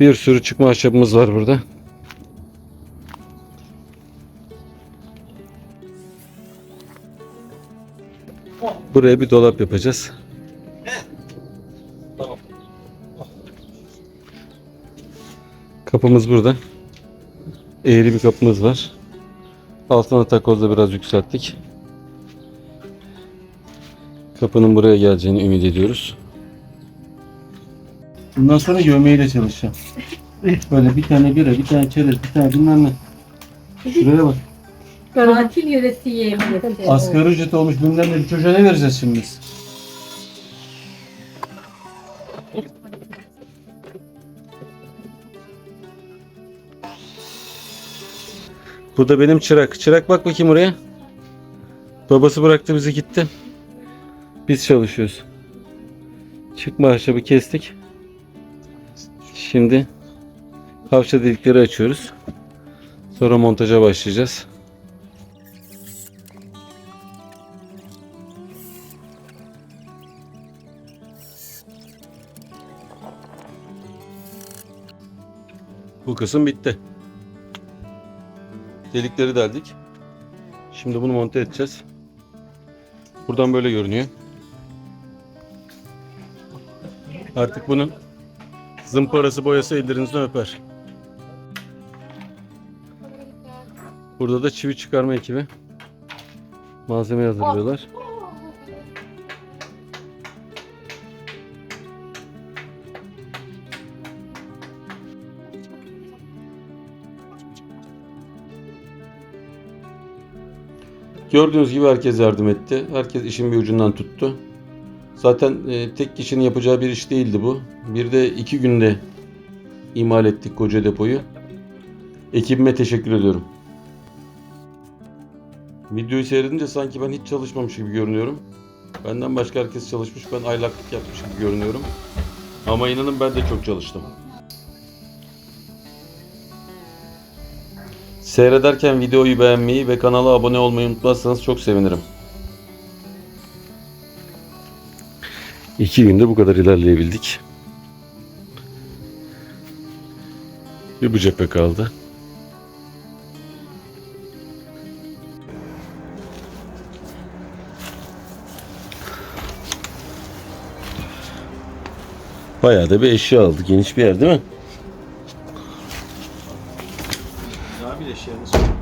Bir sürü çıkma ahşabımız var burada. Buraya bir dolap yapacağız. Kapımız burada. Eğri bir kapımız var. Altına takozla biraz yükselttik. Kapının buraya geleceğini ümit ediyoruz. Bundan sonra yövmeyle çalışacağım. Böyle bir tane bira, bir tane çerez, bir tane bilmem ne. Şuraya bak. Tatil yöresi yemeği. Asgari ücret olmuş bilmem ne. Bir çocuğa ne vereceğiz şimdi biz? Bu da benim çırak. Çırak bak bakayım oraya. Babası bıraktı bizi gitti. Biz çalışıyoruz. Çıkma ahşabı kestik. Şimdi havça delikleri açıyoruz. Sonra montaja başlayacağız. Bu kısım bitti. Delikleri deldik. Şimdi bunu monte edeceğiz. Buradan böyle görünüyor. Artık bunun zımparası boyası ellerinizden öper. Burada da çivi çıkarma ekibi malzeme hazırlıyorlar. Gördüğünüz gibi herkes yardım etti. Herkes işin bir ucundan tuttu. Zaten e, tek kişinin yapacağı bir iş değildi bu. Bir de iki günde imal ettik koca depoyu. Ekibime teşekkür ediyorum. Videoyu seyredince sanki ben hiç çalışmamış gibi görünüyorum. Benden başka herkes çalışmış, ben aylaklık yapmış gibi görünüyorum. Ama inanın ben de çok çalıştım. Seyrederken videoyu beğenmeyi ve kanala abone olmayı unutmazsanız çok sevinirim. İki günde bu kadar ilerleyebildik. Bir bu cephe kaldı. Bayağı da bir eşya aldı. Geniş bir yer değil mi? Güzel bir eşya. Şey Nasıl?